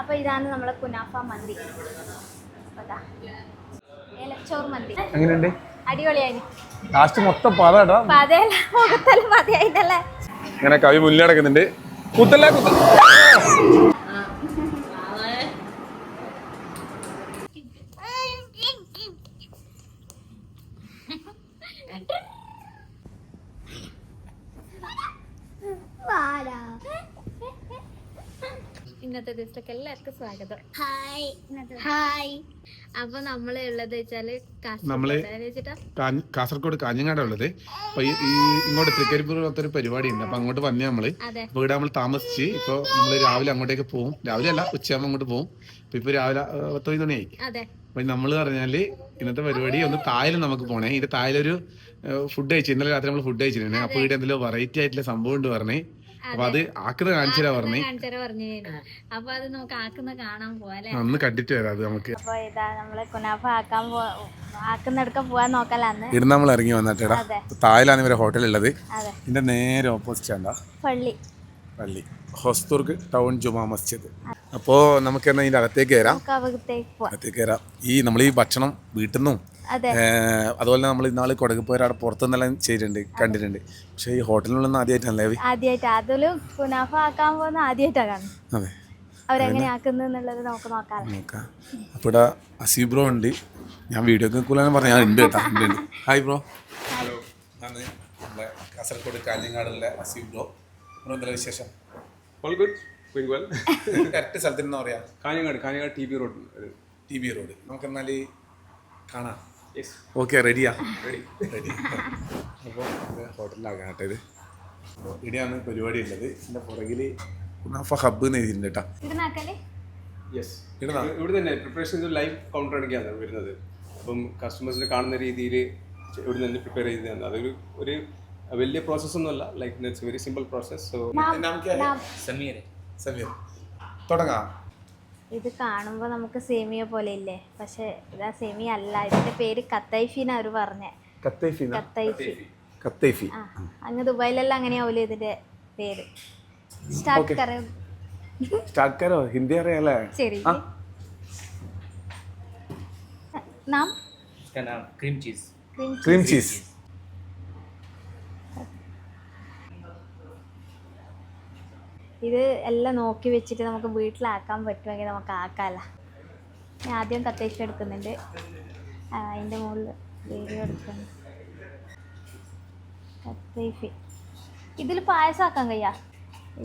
അപ്പോൾ ഇതാണ് നമ്മളെ കുനാഫ മന്തി. ഏലച്ചോർ മന്തി. എങ്ങനെയുണ്ട്? അടിപൊളിയായി. ലാസ്റ്റ് മൊത്തം മുഖത്തെല്ലാം ഇങ്ങനെ കവി മുന്നിൽ നടക്കുന്നുണ്ട്. കുത്തല്ലേ കുത്ത ഇന്നത്തെ എല്ലാവർക്കും സ്വാഗതം. ഹായ്. ഹായ്. അപ്പൊ നമ്മൾ ഉള്ളത് വെച്ചാൽ നമ്മൾ കാസർഗോഡ് കാഞ്ഞങ്ങാട് ഉള്ളത് അപ്പൊ ഈ ഇങ്ങോട്ട് തൃക്കരിപ്പുറത്തൊരു പരിപാടി ഉണ്ട് അപ്പൊ അങ്ങോട്ട് വന്നേ നമ്മൾ. ഇവിടെ നമ്മൾ താമസിച്ച് ഇപ്പൊ നമ്മൾ രാവിലെ അങ്ങോട്ടേക്ക് പോകും രാവിലെ അല്ല ഉച്ചയാകുമ്പോ അങ്ങോട്ട് പോകും അപ്പൊ ഇപ്പൊ രാവിലെ പത്തൊമ്പത് പത്ത് മണിയായി അതെ. അപ്പൊ നമ്മൾ പറഞ്ഞാൽ ഇന്നത്തെ പരിപാടി ഒന്ന് തായലും നമുക്ക് പോണേ. ഇതിന്റെ തായലൊരു ഫുഡ് കഴിച്ചു ഇന്നലെ രാത്രി നമ്മൾ ഫുഡ് കഴിച്ചിട്ടുണ്ട് അപ്പൊ ഇവിടെ എന്തെങ്കിലും വെറൈറ്റി ആയിട്ടുള്ള സംഭവം ഉണ്ട് പറഞ്ഞേ? അപ്പൊ അത് ആക്കുന്ന കാണിച്ചാ പറഞ്ഞേ. അപ്പൊ അത് നമുക്ക് ആക്കുന്ന കാണാൻ പോവാല്ലേ അന്ന് കണ്ടിട്ട് വരാം അത് നമുക്ക്. അപ്പൊ ഇതാ നമ്മൾ കുനാഫ ആക്കാൻ പോ ആക്കുന്നിടക്ക പോവാൻ നോക്കലാന്ന് ഇന്ന് നമ്മൾ ഇറങ്ങി വന്നിട്ടേടാ. തായിലാണ് ഇവരെ ഹോട്ടൽ ഉള്ളത് അതെ. ഇതിന്റെ നേരെ ഓപ്പോസിറ്റ് ആണ്ടാ. പള്ളി. പള്ളി. ഹൊസ്തുർഗ് ടൗൺ ജുമാ മസ്ജിദ്. അപ്പോൾ നമുക്ക് എന്നാ ഇതിന്റെ അകത്തേക്ക് കയറാം നമുക്ക് അകത്തേക്ക് വരാം അകത്തേക്ക് കയറാം ഈ നമ്മൾ ഈ ഭക്ഷണം വീട്ടിൽ നിന്നും അതുപോലെ നമ്മൾ ഇന്നാൾ കൊടക് പോയി അവിടെ പുറത്തുനിന്നെല്ലാം ചെയ്തിട്ടുണ്ട് കണ്ടിട്ടുണ്ട്. പക്ഷേ ഈ ഹോട്ടലിനുള്ളൊന്നും ആദ്യമായിട്ടല്ലേ ആദ്യമായിട്ട്. അതിലും മുനാഫ ആക്കാൻ പോകുന്ന ആദ്യമായിട്ടാണ് കാണുന്നത്. അതെ. അവരെങ്ങനെ ആക്കുന്നുള്ളത് നമുക്ക് നോക്കാം നോക്കാം. അപ്പോൾ ഇവിടെ അസീബ് ബ്രോ ഉണ്ട്. ഞാൻ വീഡിയോ കൂലാനും പറഞ്ഞു ഞാൻ ഉണ്ട് കേട്ടോ ഉണ്ട് ഉണ്ട്. Hi bro. ഹലോ. ആണ് നമ്മളെ കാസർഗോഡ് കാഞ്ഞങ്ങാടുള്ള അസീബ് ബ്രോ. ബ്രോ എന്താ വിശേഷം? ഓൾ ഗുഡ് വെൽ കറക്റ്റ് സ്ഥലത്തിന് പറയാം? പറയാ Kanhangad Kanhangad T B road. T B road. നമുക്ക് എന്നാൽ കാണാം. ഓക്കെ റെഡിയാ റെഡി റെഡി അപ്പോൾ ഹോട്ടലിലാകാം കേട്ടോ ഇത് ഇവിടെയാണ് പരിപാടി ഉള്ളത്. ഇതിന്റെ പുറകിൽ കുനാഫ ഹബ്ബ് എന്ന് എഴുതിയിട്ടുണ്ട് കേട്ടോ? ഇവിടെ തന്നെ പ്രിപ്പറേഷൻ ലൈവ് കൗണ്ടർ അടിക്കാണ് വരുന്നത്. അപ്പം കസ്റ്റമേഴ്സിന് കാണുന്ന രീതിയിൽ ഇവിടെ തന്നെ പ്രിപ്പയർ ചെയ്തതാണ്. അതൊരു ഒരു വലിയ പ്രോസസ്സ് ഒന്നുമല്ല. Like it's very simple process so Sameer. Sameer. തുടങ്ങാം. ഇത് കാണുമ്പോൾ നമുക്ക് സേമിയ പോലെ ഇല്ലേ പക്ഷെ ഇതാ സേമിയ അല്ല. ഇതിന്റെ പേര് കത്തൈഫി എന്നാ അവർ പറഞ്ഞേ. കത്തൈഫി കത്തൈഫി. കത്തൈഫി. ആ അങ്ങ് ദുബായിലെല്ലാം അങ്ങനെയാവൂലേ ഇതിന്റെ പേര്. സ്റ്റാർട്ട് കറ സ്റ്റാർട്ട് കറോ ഹിന്ദി അറിയാലേ? ശരി. നാം? Cream cheese. Cream cheese. ഇത് എല്ലാം നോക്കി വെച്ചിട്ട് നമുക്ക് വീട്ടിലാക്കാൻ പറ്റുമെങ്കിൽ നമുക്ക് ആക്കാമല്ല ഞാൻ ആദ്യം തത്തേശം എടുക്കുന്നുണ്ട്. അതിന്റെ മുകളിൽ വീഡിയോ എടുക്കുന്നു. കത്തേഫി ഇതിൽ പായസം ആക്കാൻ കഴിയാ?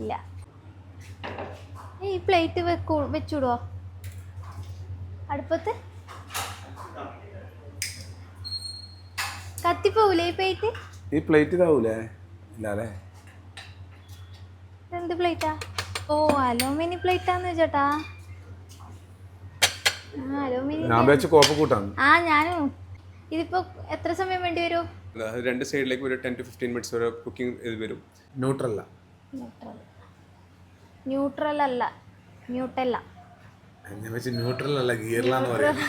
ഇല്ല. ഈ പ്ലേറ്റ് വെക്കൂ വെച്ചുവിടുവോ? അടുപ്പത്ത്? കത്തിപ്പോകൂലേ ഈ പ്ലേറ്റ്? ഈ പ്ലേറ്റ് ഇതാവൂലേ? ഇല്ല അല്ലേ? എന്ത് പ്ലേറ്റാ? ഓ അലോമിനി പ്ലേറ്റാന്ന് ചേട്ടാ ആ അലൂമിനി ഞാൻ വെച്ച കോപ്പ് കൂട്ടാണ് ആ ഞാനും. ഇതിപ്പോ എത്ര സമയം വേണ്ടി വരും? രണ്ട് സൈഡിലേക്ക് ഒരു ടെൻ ടു ഫിഫ്റ്റീൻ മിനിറ്റ്സ് വരെ കുക്കിംഗ് ഇത് വരും. ന്യൂട്രല്ല. ന്യൂട്രൽ. ന്യൂട്രൽ അല്ല ന്യൂട്ടല്ല ഞാൻ വെച്ച് ന്യൂട്രൽ അല്ല ഗിയറിലാന്ന് പറയുന്നത്.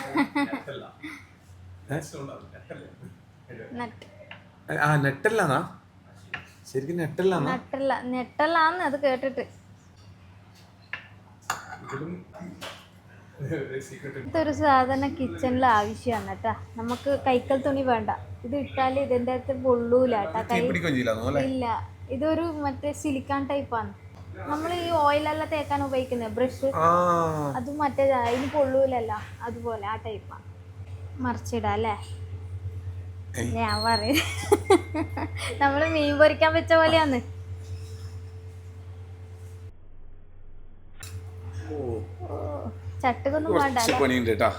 നട്ട് ആ നെട്ടല്ലാന്നാ ശരിക്കും നെട്ടല്ലാന്നാ നട്ടല്ല നെട്ടല്ലാന്ന് അത് കേട്ടിട്ട്. ഇതൊരു സാധാരണ കിച്ചണിൽ ആവശ്യമാണ് കേട്ടാ. നമുക്ക് കൈക്കൽ തുണി വേണ്ട. ഇത് ഇട്ടാൽ ഇതിന്റെ അകത്ത് പൊള്ളൂല കേട്ടാ. കൈ ഇല്ല. ഇതൊരു മറ്റേ സിലിക്കൺ ടൈപ്പാണ് നമ്മൾ ഈ ഓയിലെല്ലാം തേക്കാൻ ഉപയോഗിക്കുന്നത് ബ്രഷ് അത് മറ്റേ അതിന് പൊള്ളൂലല്ല. അതുപോലെ ആ ടൈപ്പാണ് മറിച്ചിടാം അല്ലേ. ഞാൻ പറയും. നമ്മൾ മീൻ പൊരിക്കാൻ വെച്ച പോലെയാന്ന്. ചട്ടുകൊന്നും വേണ്ട കേട്ടാ.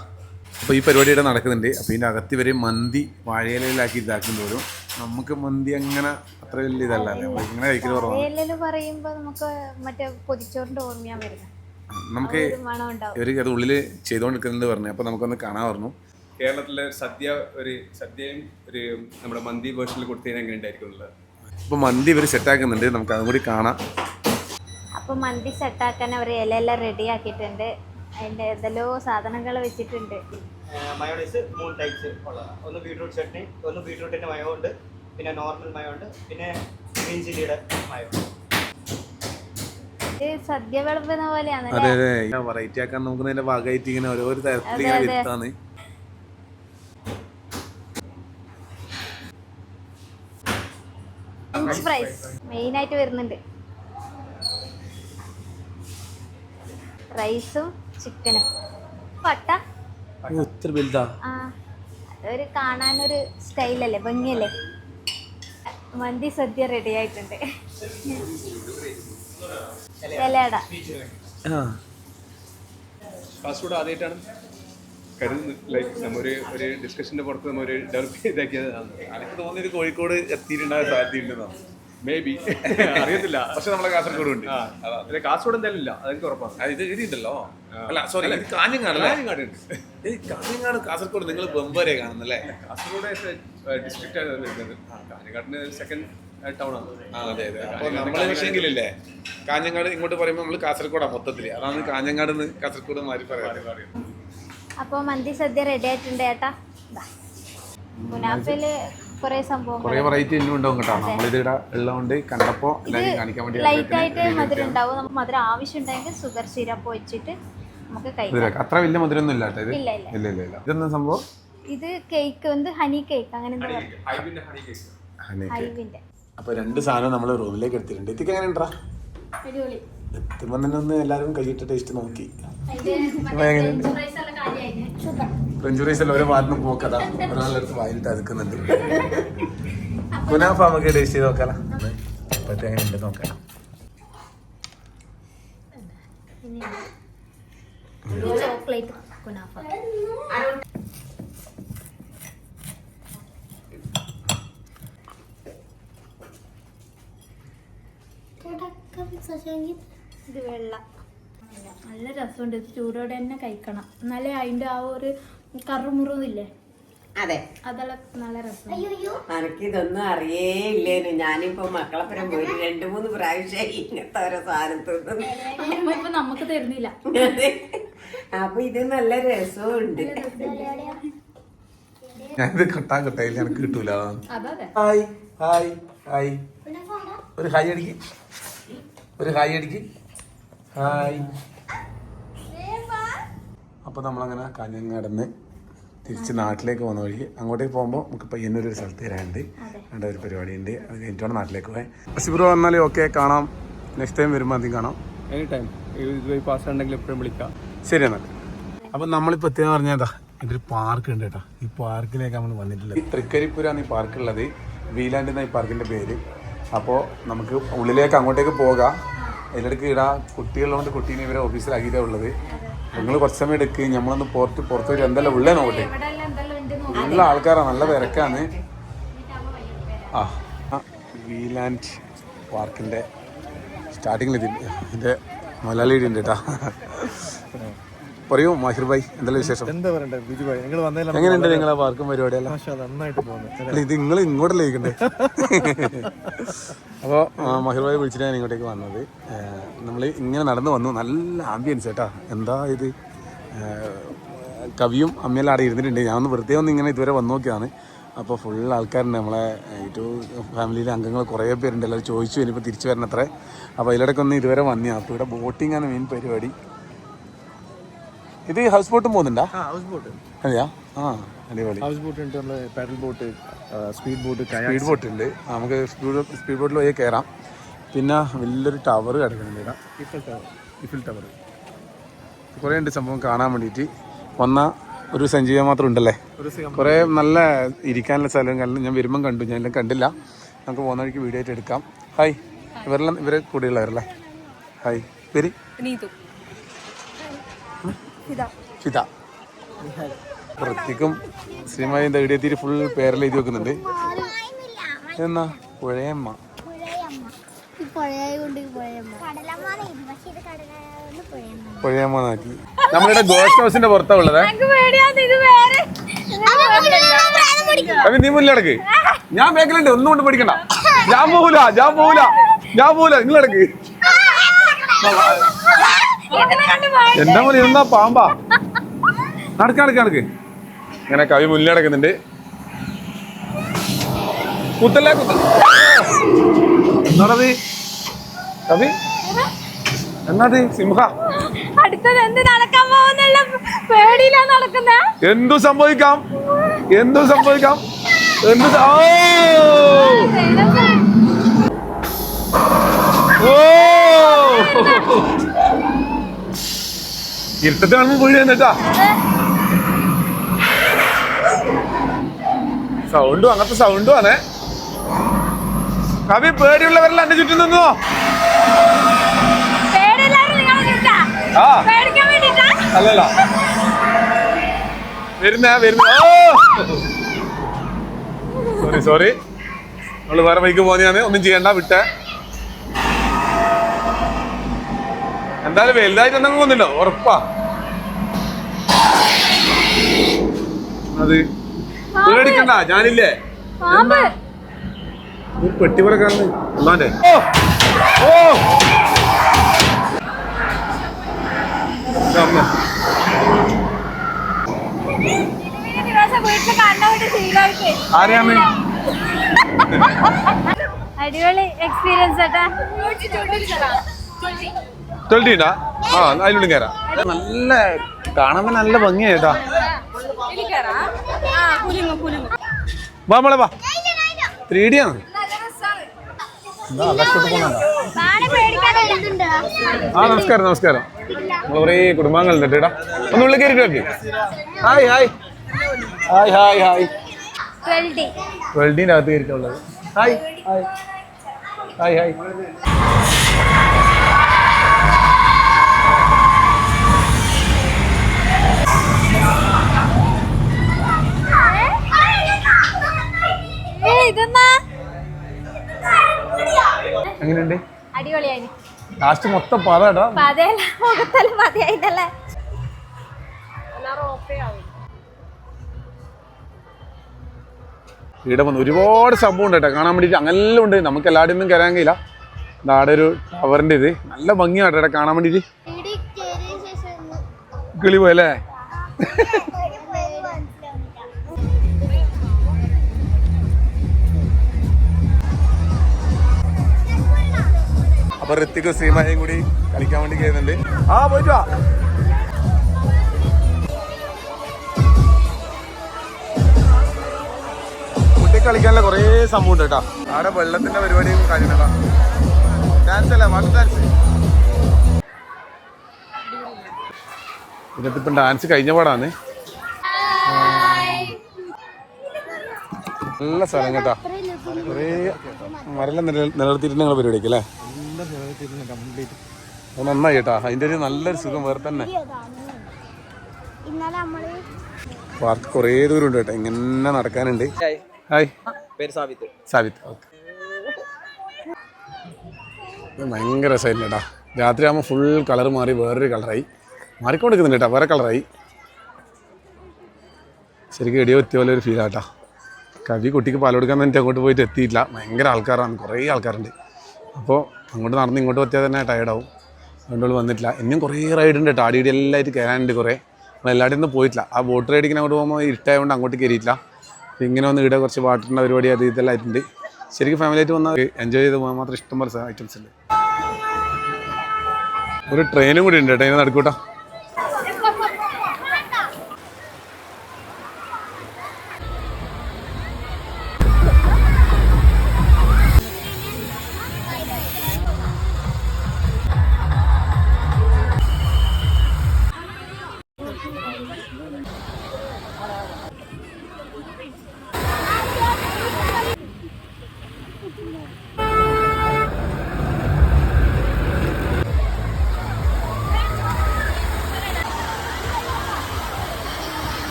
ഈ പരിപാടി ഇവിടെ നടക്കുന്നുണ്ട്. അപ്പൊ ഇതിന്റെ അകത്ത് ഇവർ മന്തി വാഴയിലാക്കി ഇതാക്കി വരും. നമുക്ക് മന്തി അങ്ങനെ അത്ര വലിയ ഇതല്ല. ഇങ്ങനെ കുറവാണ് നമുക്ക് മറ്റേ പൊതിച്ചോറിന്റെ ഓർമ്മയാ വരുന്നത് നമുക്ക് ഒരു ഉണ്ടാവും ഇവർ അത് ഉള്ളിൽ ചെയ്തോണ്ടിരിക്കുന്നുണ്ട് പറഞ്ഞു. അപ്പൊ നമുക്കൊന്ന് കാണാൻ പറഞ്ഞു. കേരളത്തിലെ സദ്യ ഒരു സദ്യയും ഒരു നമ്മുടെ മന്തി വേർഷനിൽ കൊടുത്തതിന് എങ്ങനെ ഉണ്ടായിരിക്കും എന്നുള്ളത്? അപ്പൊ മന്തി ഇവർ സെറ്റ് ആക്കുന്നുണ്ട്. നമുക്ക് അതും കൂടി കാണാം. അപ്പൊ മന്തി സെറ്റ് ആക്കാൻ അവർ ഇലയെല്ലാം റെഡി ആക്കിയിട്ടുണ്ട്. അതിന്റെ എന്തെല്ലോ സാധനങ്ങൾ വെച്ചിട്ടുണ്ട്. മയോണൈസ് മൂന്ന് ടൈപ്സ് ഉള്ളതാണ് ഒന്ന് ബീട്രൂട്ട് ചട്നി ഒന്ന് ബീട്രൂട്ടിന്റെ മയോ ഉണ്ട്. പിന്നെ നോർമൽ മയോ ഉണ്ട്. പിന്നെ ഗ്രീൻ ചില്ലിയുടെ മയോ ഇത് സദ്യ വിളമ്പുന്ന പോലെയാണ് അതെ. അതെ വെറൈറ്റി ആക്കാൻ നോക്കുന്നതിന്റെ ഭാഗമായിട്ട് ഇങ്ങനെ ഓരോരോ തരത്തിൽ ഇങ്ങനെ അതെ. ഫ്രൈസ് മെയിൻ ആയിട്ട് വരുന്നുണ്ട്. റൈസും ചിക്കനും പട്ട? വലുതാ. ആ അതൊരു കാണാനൊരു സ്റ്റൈലല്ലേ ഭംഗിയല്ലേ? മന്തി സദ്യ റെഡി ആയിട്ടുണ്ട്. ആദ്യമായിട്ടാണ് കരുതുന്നത്. ലൈക്ക് നമ്മ ഒരു ഡിസ്കഷന്റെ പുറത്ത് നമ്മൾ ഒരു ഡെവലപ്പ് ചെയ്താക്കിയതാണ്. എനിക്ക് തോന്നിയത് കോഴിക്കോട് എത്തിയിട്ടുണ്ടായ സാധ്യതയുണ്ടെന്നാണ്. മേ ബി അറിയത്തില്ല. പക്ഷെ നമ്മളെ കാസർഗോഡ് ഉണ്ട് അതെ. കാസർഗോഡ് എന്തായാലും ഇല്ല. അതെനിക്ക് ഉറപ്പാണ്. ഇത് ഇതുണ്ടല്ലോ. അല്ല സോറി ഇത് കാഞ്ഞങ്ങാട് കാഞ്ഞങ്ങാട് ഉണ്ട്. ഈ കാഞ്ഞങ്ങാട് കാസർഗോഡ് നിങ്ങൾ വെമ്പരെ കാണുന്നല്ലേ? കാസർഗോഡ് ഡിസ്ട്രിക്റ്റ് ആണ് വരുന്നത്. ആ, കാഞ്ഞങ്ങാടിന് സെക്കൻഡ് ടൗൺ ആണ്. അതെ അതെ. അപ്പോൾ നമ്മൾ വിഷയെങ്കിലല്ലേ കാഞ്ഞങ്ങാട് ഇങ്ങോട്ട് പറയുമ്പോൾ നമ്മൾ കാസർഗോഡാണ് മൊത്തത്തിൽ അതാണ് കാഞ്ഞങ്ങാട് നിന്ന് കാസർഗോഡ് മാറി പറയാം അപ്പോൾ മന്തി സദ്യ റെഡി ആയിട്ടുണ്ട് ഏട്ടാ. മുനാഫിൽ കുറേ സംഭവങ്ങൾ കുറേ വെറൈറ്റി ഇന്നും ഉണ്ടാവും കേട്ടോ. നമ്മളിത് ഇവിടെ ഉള്ളതുകൊണ്ട് കണ്ടപ്പോൾ കാണിക്കാൻ വേണ്ടി ലൈറ്റ് ആയിട്ട് മധുരം ഉണ്ടാവും. നമുക്ക് മധുരം ആവശ്യം ഉണ്ടെങ്കിൽ ഷുഗർ സിരപ്പ് വെച്ചിട്ട് നമുക്ക് കഴിക്കാം. അത്ര വലിയ മധുരം ഒന്നും ഇല്ല ഇല്ല. ഇല്ല ഇല്ല ഇതെന്താ സംഭവം? ഇത് കേക്ക് വന്ന് ഹണി കേക്ക് അങ്ങനെ എന്താ രണ്ട് സാധനം നമ്മൾ റൂമിലേക്ക് എടുത്തിട്ടുണ്ട്. ഇതൊക്കെ എങ്ങനെ ഉണ്ടാ? അടിപൊളി. തന്നെ ഒന്ന് എല്ലാവരും കൈയിട്ട് ടേസ്റ്റ് നോക്കി. എങ്ങനെയുണ്ട്? എല്ലാം ഓരോ ഭാഗത്തും പോക്കതാ ഒരാളുടെ അടുത്ത് വായിലിട്ട് അതുക്കുന്നുണ്ട് നമുക്ക് ടേസ്റ്റ് ചെയ്ത് നോക്കാം ഉണ്ട് നോക്കാം. ചോക്ലേറ്റ് ഇത് വെള്ള. നല്ല രസമുണ്ട്. ഇത് ചൂടോടെ തന്നെ കഴിക്കണം. എന്നാലേ അതിന്റെ ആ ഒരു കറുമുറുന്നില്ലേ? അതെ. എനിക്കിതൊന്നും അറിയേ ഇല്ലേനു ഞാനിപ്പോ മക്കളപ്പുറം പോയി രണ്ടു മൂന്ന് പ്രാവശ്യം ഇങ്ങനത്തെ ഓരോ സാധനത്തൊന്നും. നമുക്ക് തരുന്നില്ല. അതെ. അപ്പൊ ഇത് നല്ല രസമുണ്ട് ഞാനിത് കട്ടാൻ കട്ടായില്ല. എനിക്ക് കിട്ടൂല. അതെ ഹായ് ഹായ് ഹായ്. ഒരു ഹായ് അടിക്ക്. ഒരു ഹായ് അടിക്ക്. ഹായ്. അപ്പോൾ നമ്മളങ്ങനെ കാഞ്ഞങ്ങാടുന്ന് തിരിച്ച് നാട്ടിലേക്ക് പോകുന്ന വഴി അങ്ങോട്ടേക്ക് പോകുമ്പോൾ നമുക്ക് പയ്യന്നൂർ ഒരു സ്ഥലത്ത് വരാനുണ്ട്. അവിടെ ഒരു പരിപാടിയുണ്ട്. അത് കഴിഞ്ഞിട്ടാണ് നാട്ടിലേക്ക് പോയത് സിബ്രോ വന്നാൽ ഓക്കെ കാണാം. നെക്സ്റ്റ് ടൈം വരുമ്പോൾ അധികം കാണാം. എനി ടൈം ഇതുവഴി പാസ് ഉണ്ടെങ്കിൽ എപ്പോഴും വിളിക്കാം. ശരി എന്നാൽ അപ്പം നമ്മളിപ്പോൾ എത്തിയെന്ന് പറഞ്ഞതാ ഇതൊരു പാർക്ക് ഉണ്ട് കേട്ടോ. ഈ പാർക്കിലേക്ക് നമ്മൾ വന്നിട്ടുള്ളത്. തൃക്കരിപ്പുരാണ് ഈ പാർക്കുള്ളത് വീലാൻഡ് എന്ന ഈ പാർക്കിന്റെ പേര്. അപ്പോൾ നമുക്ക് ഉള്ളിലേക്ക് അങ്ങോട്ടേക്ക് പോകാം. അതിലിടയ്ക്ക് ഇടാ കുട്ടികളുള്ളതുകൊണ്ട് കുട്ടീനെ ഇവരെ ഓഫീസിലാക്കിയിട്ടേ ഉള്ളത്. നിങ്ങൾ കുറച്ച് സമയം എടുക്കുക നമ്മളൊന്ന് പുറത്ത് പുറത്ത് വരും എന്തെല്ലാം ഉള്ളേ നോക്കട്ടെ. നല്ല ആൾക്കാരാണ് നല്ല തിരക്കാണ്. ആ ആ, വീലാൻഡ് പാർക്കിന്റെ സ്റ്റാർട്ടിങ്ങിൽ ഇതിന്റെ മലയാളി ഉണ്ട് കേട്ടോ പറയൂ മാഹിർ ഭായ് എന്തെല്ലാം വിശേഷം? എന്താ പറയണ്ടേ ബിജു ഭായി നിങ്ങൾ വന്നതിൽ എങ്ങനെയുണ്ട് നിങ്ങളെ പാർക്കും പരിപാടിയെല്ലാം? നന്നായിട്ട് ഇത് നിങ്ങൾ ഇങ്ങോട്ട് ഇരിക്കണ്ടേ? അപ്പോൾ മഹിർ ഭായി വിളിച്ചിട്ടാണ് ഞാൻ ഇങ്ങോട്ടേക്ക് വന്നത്. നമ്മൾ ഇങ്ങനെ നടന്നു വന്നു. നല്ല ആംബിയൻസ് കേട്ടാ എന്താ ഇത്? കവിയും അമ്മയെല്ലാം അവിടെ ഇരുന്നിട്ടുണ്ട്. ഞാൻ ഒന്ന് വെറുതെ ഒന്ന് ഇങ്ങനെ ഇതുവരെ വന്നു നോക്കിയാണ് അപ്പോൾ ഫുൾ ആൾക്കാരുണ്ട് നമ്മളെ. ഏറ്റവും ഫാമിലിയിലെ അംഗങ്ങൾ കുറേ പേരുണ്ട്. എല്ലാവരും ചോദിച്ചു ഇനിയിപ്പോൾ തിരിച്ചു വരണത്രേ. അപ്പോൾ അതിലിടയ്ക്കൊന്ന് ഇതുവരെ വന്നിയാണ് അപ്പോൾ ഇവിടെ ബോട്ടിങ്ങാണ് ആണ് മെയിൻ പരിപാടി. ഇത് ഹൗസ് ബോട്ടും പോകുന്നുണ്ടോ? ആ ഹൗസ് ബോട്ട് അതെയാ? ആ അടിപൊളി. ഹൗസ് ബോട്ട് ഉണ്ട് നമ്മൾ paddle boat speed boat speed boat ഉണ്ട്. നമുക്ക് സ്പീഡ് സ്പീഡ് ബോട്ടിൽ പോയി കയറാം. പിന്നെ വലിയൊരു ടവർ കിടക്കുന്നുണ്ട് ഇവിടെ. ഇഫിൽ ടവർ കുറേ ഉണ്ട് സംഭവം കാണാൻ വേണ്ടിയിട്ട്. വന്ന ഒരു സഞ്ജീവ മാത്രം ഉണ്ടല്ലേ? കുറേ നല്ല ഇരിക്കാനുള്ള സ്ഥലം കാരണം ഞാൻ വരുമ്പം കണ്ടു. ഞാൻ എല്ലാം കണ്ടില്ല. നമുക്ക് പോകുന്ന വഴിക്ക് വീഡിയോ ആയിട്ട് എടുക്കാം. ഹായ് ഇവരെല്ലാം ഇവരെ കൂടെയുള്ളവരല്ലേ? ഹായ് പേര്? ഫിത പ്രത്യേകം ഇവിടെ എത്തിയിട്ട് ഫുൾ പേരിൽ എഴുതി വെക്കുന്നുണ്ട്. എന്നാ? പുഴയമ്മ. പുഴയമ്മ. നാക്കി നമ്മളിവിടെ ഗോസ്റ്റ് ഹൗസിന്റെ പുറത്താ ഉള്ളത്. അപ്പൊ നീ മുല്ലടക്ക് ഞാൻ ബാക്കിലുണ്ട് ഒന്നും കൊണ്ട് പഠിക്കണ്ട ഞാൻ പോകൂല ഞാൻ പോകൂല ഞാൻ പോകൂല നിങ്ങൾ അടക്ക് മുന്നിൽ എന്താ പാമ്പാ? നടക്ക് നടക്ക് നടക്ക്. ഇങ്ങനെ കവി മുന്നിൽ നടക്കുന്നുണ്ട്. കുത്തല്ലേ കുത്ത എന്താണത്? കവി? എന്നാത് സിംഹ. അടുത്തത് എന്ത് നടക്കാൻ പോകുന്നുള്ള പേടിയിലാ നടക്കുന്നേ? എന്തു സംഭവിക്കാം? എന്തു സംഭവിക്കാം? എന്തു ഓ! ഓ! ഇരുട്ടത്ത് കാണുമ്പോ വീട് എന്നിട്ടാ സൗണ്ടും അങ്ങനത്തെ സൗണ്ടും ആണേ. കവി പേടിയുള്ളവരല്ല എന്റെ ചുറ്റും നിന്നോ? ആ. അല്ലല്ല. വരുന്ന വരുന്ന. സോറി സോറി നമ്മൾ വേറെ വഴിക്ക് പോന്നെയാണ് ഒന്നും ചെയ്യണ്ട വിട്ടേ. എന്തായാലും വലുതായിട്ട് എന്തെങ്കിലും വന്നില്ല ഉറപ്പാ. അത് പേടിക്കണ്ട ഞാനില്ലേ? പെട്ടി കൂടെ കാണുന്നു. ഒന്നാന്റെ ഓ. അടിപൊളി എക്സ്പീരിയൻസ് ആ അതിനുള്ളിൽ കയറാം നല്ല കാണുമ്പോ നല്ല ഭംഗിയായിട്ടാ വാ മോളെ വാ. ത്രീ ഡി ആണ് ആ നമസ്കാരം നമസ്കാരം. നമ്മൾ കുറേ കുടുംബാംഗങ്ങളുണ്ട് കേട്ടാ. ഒന്ന് ഉള്ളിൽ കയറി നോക്കി. Hi hi. Hi hi hi. ട്വൽഡിന്റെ അകത്ത് കയറിയിട്ടുള്ളത് ഹായ് ഹായ്. Hi hi. എങ്ങനെയുണ്ട്? അടിപൊളിയായി ലാസ്റ്റ് മൊത്തം പതാടാ. പതയല്ല മുഖത്തെല്ലാം പതയായിട്ടല്ലേ? ഇവിടെ വന്ന് ഒരുപാട് സംഭവം ഉണ്ട് കേട്ടോ. കാണാൻ വേണ്ടിയിട്ട് അങ്ങനെല്ലാം ഉണ്ട്. നമുക്ക് എല്ലാവരും ഒന്നും കയറാൻ കഴിയില്ല നാടെ ഒരു ടവറിന്റെ ഇത്. നല്ല ഭംഗിയാട്ടോ കേട്ടോ കാണാൻ വേണ്ടിയിട്ട്. കിളി പോയല്ലേ? അപ്പൊ ഋത്തിക്കും ശ്രീമായും കൂടി കളിക്കാൻ വേണ്ടി കയറുന്നുണ്ട് ആ പോയിട്ട് വാ. കളിക്കാനുള്ള കുറേ സംഭവം ഉണ്ട് കേട്ടോ. അവിടെ വെള്ളത്തിന്റെ പരിപാടിയും കാര്യങ്ങളാ ഡാൻസ് അല്ല? വാട്ടർ ഡാൻസ് ഇതിനകത്ത് ഇപ്പം ഡാൻസ് കഴിഞ്ഞ പാടാണ്. നല്ല സ്ഥലം കേട്ടാ. കുറേ മരല നില നിലനിർത്തിയിട്ട് നിങ്ങൾ അത് നന്നായി കേട്ടാ. അതിന്റെ ഒരു നല്ലൊരു സുഖം വേറെ തന്നെ. ഇന്നലെ നമ്മൾ പാർക്ക് കുറേ ദൂരം ഉണ്ട് കേട്ടോ. ഇങ്ങനെ നടക്കാനുണ്ട്. ഹായ്. പേര് ഓക്കെ. ഭയങ്കര രസമായിരുന്നു കേട്ടാ. രാത്രി ആകുമ്പോൾ ഫുൾ കളർ മാറി വേറൊരു കളറായി മാറിക്കൊണ്ടിരിക്കുന്നുണ്ട് കേട്ടോ. വേറെ കളറായി ശരിക്കും ഇടിയോ എത്തിയ പോലെ ഒരു ഫീൽ ആട്ടാ കവി കുട്ടിക്ക് പാൽ കൊടുക്കാൻ തന്നെ അങ്ങോട്ട് പോയിട്ട് എത്തിയിട്ടില്ല. ഭയങ്കര ആൾക്കാരാണ്. കുറേ ആൾക്കാരുണ്ട്. അപ്പോൾ അങ്ങോട്ട് നടന്ന് ഇങ്ങോട്ട് പറ്റിയാൽ തന്നെ ടയർഡാവും അതുകൊണ്ട് വന്നിട്ടില്ല. ഇനിയും കുറേ റൈഡ് ഉണ്ട് കേട്ടോ. ആടി എല്ലായിട്ട് കയറാനുണ്ട് കുറേ. നമ്മൾ എല്ലാവരും ഒന്നും പോയിട്ടില്ല. ആ ബോട്ട് റൈഡിങ്ങനെ അങ്ങോട്ട് പോകുമ്പോൾ ഇരുട്ടായതുകൊണ്ട് അങ്ങോട്ട് കയറിയിട്ടില്ല. ഇങ്ങനെ വന്ന് ഇവിടെ കുറച്ച് വാട്ടറിന്റെ പരിപാടി അത് ഇതെല്ലാം ആയിട്ടുണ്ട്. ശരിക്കും ഫാമിലി ആയിട്ട് വന്നാൽ എൻജോയ് ചെയ്ത് പോകാൻ മാത്രം ഇഷ്ടം പോലെ ഐറ്റംസ് ഉണ്ട്. ഒരു ട്രെയിനും കൂടി ഉണ്ട് ട്രെയിൻ നടക്കൂട്ടോ.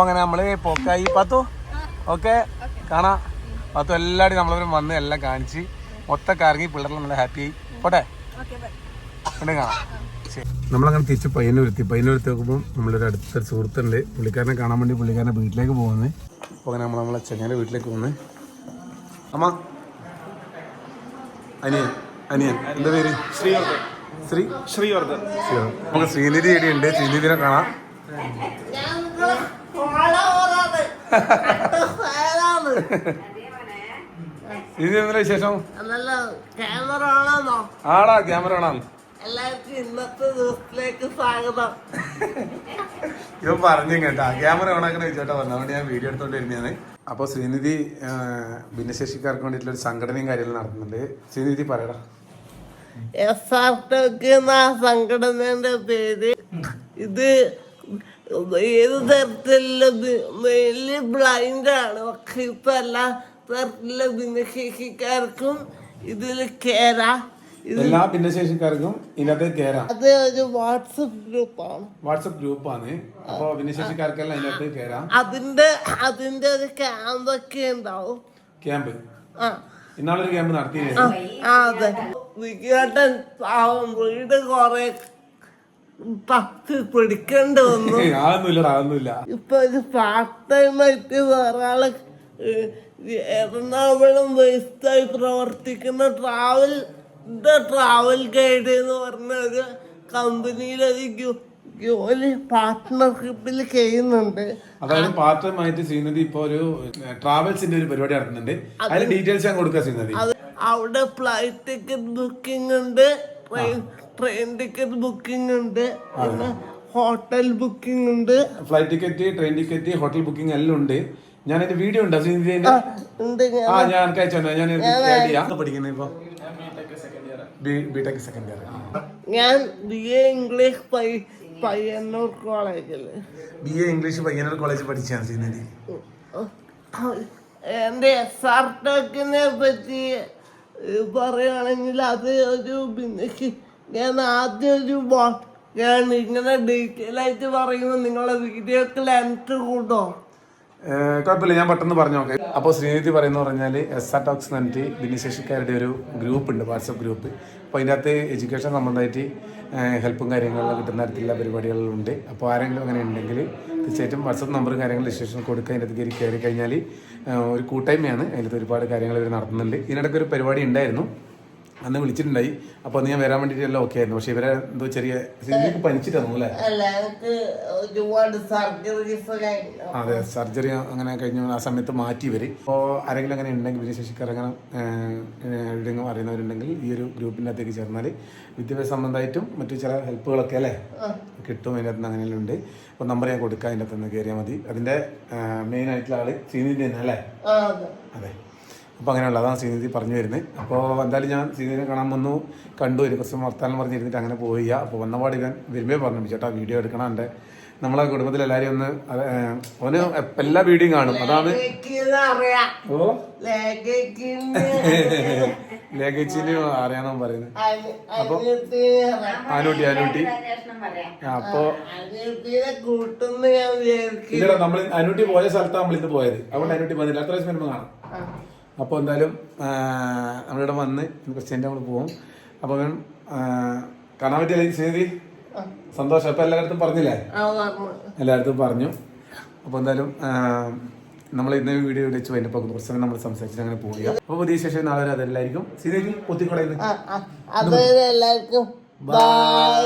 അപ്പോൾ അങ്ങനെ നമ്മൾ പോക്കായി. പത്തു ഓക്കെ? കാണാം. പത്തു എല്ലാവരും നമ്മളവരും വന്ന് എല്ലാം കാണിച്ച് മൊത്തം കറങ്ങി പിള്ളേരെല്ലാം നല്ല ഹാപ്പി ആയി പോട്ടെ കാണാ. കാണാം നമ്മളങ്ങനെ തിരിച്ച് പയ്യന്നൂരെത്തി. പയ്യന്നൂരെത്തി നോക്കുമ്പോൾ നമ്മളൊരു അടുത്ത സുഹൃത്തുണ്ട്. പുള്ളിക്കാരനെ കാണാൻ വേണ്ടി പുള്ളിക്കാരനെ വീട്ടിലേക്ക് പോകുന്നത് അപ്പോൾ അങ്ങനെ നമ്മൾ നമ്മളെ ചെങ്ങന്റെ വീട്ടിലേക്ക് പോകുന്നത് അമ്മ. അനിയൻ. അനിയൻ. എന്താ പേര്? ശ്രീ ശ്രീ? ശ്രീവർദ്ധൻ. നമുക്ക് ശ്രീനിധി ഉണ്ട്. ശ്രീനിധിനെ കാണാം. ഇത് എന്തിനാ വിശേഷം? ആടാ ക്യാമറ ആണോ എല്ലാവർക്കും ഇന്നത്തെ ദിവസത്തിലേക്ക് സ്വാഗതം. ഇവൻ പറഞ്ഞു കേട്ടാ ക്യാമറ ഓണാക്കണ വെച്ചോട്ടാ പറഞ്ഞു അതുകൊണ്ട് ഞാൻ വീഡിയോ എടുത്തോണ്ട് അപ്പൊ അപ്പോൾ ശ്രീനിധി ഭിന്നശേഷിക്കാർക്ക് വേണ്ടിയിട്ടുള്ള ഒരു സംഘടനയും കാര്യങ്ങളും നടത്തുന്നുണ്ട്. ശ്രീനിധി പറയടാ. എസ് ആർ ടോക്ക് എന്ന സംഘടനയുടെ പേര് ഇത് ഏത് തരത്തിലുള്ള മെയിൻലി ബ്ലൈൻഡ് ആണ്. പക്ഷെ ഇപ്പൊ എല്ലാ തരത്തിലുള്ള ഭിന്നശേഷിക്കാർക്കും ഇതിൽ കേരാ എല്ലാ ഭിന്നശേഷിക്കാർക്കും ഇതിനകത്ത് കേരാ അത് ഒരു വാട്സപ്പ് ഗ്രൂപ്പാണ്. വാട്സപ്പ് ഗ്രൂപ്പാണ്. അപ്പൊ ഭിന്നശേഷിക്കാർക്കെല്ലാം ഇതിനകത്ത് കേരാ അതിന്റെ അതിന്റെ ഒരു ക്യാമ്പ് ഒക്കെ ഉണ്ടാവും. ക്യാമ്പ് ഇന്നാളൊരു ക്യാമ്പ് നടത്തി ആ അതെ. വികേട്ടൻ പാവം വീട് കൊറേ തപ്പി പിടിക്കേണ്ടി വന്നു അതൊന്നുമില്ലടാ അതൊന്നുമില്ല. ഇപ്പൊ ഒരു പാർട്ട് ടൈം ആയിട്ട് വേറെ ആൾ എറണാകുളം വേസ്റ്റായി പ്രവർത്തിക്കുന്ന ട്രാവൽ ട്രാവൽ ഗൈഡ് എന്ന് പറഞ്ഞ ഒരു കമ്പനിയിൽ ഒരു ജോലി പാർട്ട്ണർഷിപ്പിൽ ചെയ്യുന്നുണ്ട്. അതായത് പാർട്ട് ടൈം ആയിട്ട് ചെയ്യുന്നത് ഇപ്പൊ ഒരു ട്രാവൽസിന്റെ ഒരു പരിപാടി നടത്തുന്നുണ്ട്. അതിന്റെ ഡീറ്റെയിൽസ് ഞാൻ കൊടുക്കാൻ അവിടെ ഫ്ലൈറ്റ് ടിക്കറ്റ് ബുക്കിംഗ് ഉണ്ട്. ട്രെയിൻ ടിക്കറ്റ് ബുക്കിംഗ് ഉണ്ട് പിന്നെ ഹോട്ടൽ ബുക്കിംഗ് ഉണ്ട്. Flight ticket train ticket hotel booking എല്ലാം ഉണ്ട്. ഞാൻ എന്റെ വീഡിയോ ഉണ്ട് ശ്രീനിധിന്റെ ഉണ്ട് ഞാൻ ആ ഞാൻ അയച്ചു ഞാൻ പഠിക്കുന്നത് ഇപ്പൊ? ബിടെക് സെക്കൻഡ് ഇയർ ഞാൻ ബി എ ഇംഗ്ലീഷ് പയ്യന്നൂർ കോളേജിൽ ബി എ ഇംഗ്ലീഷ് പയ്യന്നൂർ കോളേജിൽ പഠിച്ചാണ് ചെയ്യുന്നത് എന്റെ എസ് ആർ ടെക്കിനെ പറ്റി പറയുകയാണെങ്കിൽ അത് ഒരു ഭിന്നശി ഞാൻ ആദ്യം ഒരു ഞാൻ ഇങ്ങനെ ഡീറ്റെയിൽ ആയിട്ട് പറയുമ്പോൾ നിങ്ങളെ വീഡിയോക്ക് ലെൻത്ത് കൂട്ടോ? കുഴപ്പമില്ല ഞാൻ പെട്ടെന്ന് പറഞ്ഞു നോക്കെ. അപ്പോൾ ശ്രീനിധി പറയുന്ന പറഞ്ഞാൽ എസ് ആർ ടോക്സ് എന്ന് പറഞ്ഞിട്ട് ഭിന്നശേഷിക്കാരുടെ ഒരു ഗ്രൂപ്പ് ഉണ്ട് വാട്സപ്പ് ഗ്രൂപ്പ് അപ്പോൾ അതിന്റെ അകത്ത് എഡ്യൂക്കേഷൻ സംബന്ധമായിട്ട് ഹെൽപ്പും കാര്യങ്ങളും കിട്ടുന്ന തരത്തിലുള്ള പരിപാടികളുണ്ട്. അപ്പോൾ ആരെങ്കിലും അങ്ങനെ ഉണ്ടെങ്കിൽ തീർച്ചയായിട്ടും വാട്സപ്പ് നമ്പറും കാര്യങ്ങളും രജിസ്ട്രേഷൻ കൊടുക്കുക അതിന്റെ കയറി കയറി കഴിഞ്ഞാൽ ഒരു കൂട്ടായ്മയാണ്. അതിനകത്ത് ഒരുപാട് കാര്യങ്ങൾ ഇവർ നടത്തുന്നുണ്ട്. ഇതിനിടയ്ക്ക് ഒരു പരിപാടി ഉണ്ടായിരുന്നു. അന്ന് വിളിച്ചിട്ടുണ്ടായി. അപ്പൊ അന്ന് ഞാൻ വരാൻ വേണ്ടിയിട്ടെല്ലാം ഓക്കെ ആയിരുന്നു. പക്ഷെ ഇവരെ എന്തോ ചെറിയ പനിച്ചിട്ടായിരുന്നു അല്ലേ? അതെ സർജറി അങ്ങനെ കഴിഞ്ഞ. ആ സമയത്ത് മാറ്റി വരും അപ്പോൾ ആരെങ്കിലും അങ്ങനെ ഉണ്ടെങ്കിൽ ഭിന്നശേഷിക്കാർ അങ്ങനെ എവിടെയെങ്കിലും അറിയുന്നവരുണ്ടെങ്കിൽ ഈ ഒരു ഗ്രൂപ്പിന്റെ അകത്തേക്ക് ചേർന്നാൽ വിദ്യാഭ്യാസ സംബന്ധമായിട്ടും മറ്റു ചില ഹെൽപ്പുകളൊക്കെ അല്ലേ? കിട്ടും അതിന്റെ അകത്ത് അങ്ങനെ ഉണ്ട്. അപ്പോൾ നമ്പർ ഞാൻ കൊടുക്കാം അതിന്റെ അകത്ത് നിന്ന് കയറിയാൽ മതി. അതിന്റെ മെയിൻ ആയിട്ടുള്ള ആൾ ശ്രീനിധി തന്നെ അല്ലേ? അതെ. അപ്പോൾ അങ്ങനെയുള്ള അതാണ് ശ്രീനിധി പറഞ്ഞു വരുന്നത്. അപ്പോൾ എന്തായാലും ഞാൻ ശ്രീനിധിനെ കാണാൻ വന്നു കണ്ടു ഒരു കുറച്ച് വർത്താനം പറഞ്ഞിരുന്നിട്ട് അങ്ങനെ പോയി. അപ്പോൾ വന്നപാട് ഞാൻ വരുമ്പേ പറഞ്ഞു ചേട്ടാ വീഡിയോ എടുക്കണം എന്റെ നമ്മളെ കുടുംബത്തിൽ എല്ലാവരും ഒന്ന് ഓന് എല്ലാ വീഡിയോയും കാണും. അതാണ് ഓ. ലേഖച്ചിന് അറിയാമെന്ന് പറയുന്നത്. അപ്പൊ ആനൂട്ടി ആനൂട്ടി. അപ്പോ ഇല്ലടാ നമ്മൾ അനൂട്ടി പോയ സ്ഥലത്താണ് നമ്മൾ ഇന്ന് പോയത്. അതുകൊണ്ട് അനൂട്ടി വന്നില്ല. അത്ര ദിവസം വരുമ്പോൾ കാണാം? അപ്പോൾ എന്തായാലും നമ്മളിവിടെ വന്ന് ക്രിസ്ത്യന്റെ നമ്മൾ പോകും അപ്പോൾ അവൻ കാണാൻ പറ്റിയ ശ്രീതി സന്തോഷം. അപ്പം എല്ലായിടത്തും പറഞ്ഞില്ലേ? എല്ലായിടത്തും പറഞ്ഞു. അപ്പോൾ എന്തായാലും നമ്മൾ ഇന്ന വീഡിയോ വെച്ച് കഴിഞ്ഞപ്പോൾ കുറച്ച് സമയം നമ്മൾ സംസാരിച്ചിട്ട് അങ്ങനെ പോവുക അപ്പോൾ പുതിയ ശേഷം നാളെ വരെ അതെല്ലായിരിക്കും. അതുവരെ എല്ലാവർക്കും ബൈ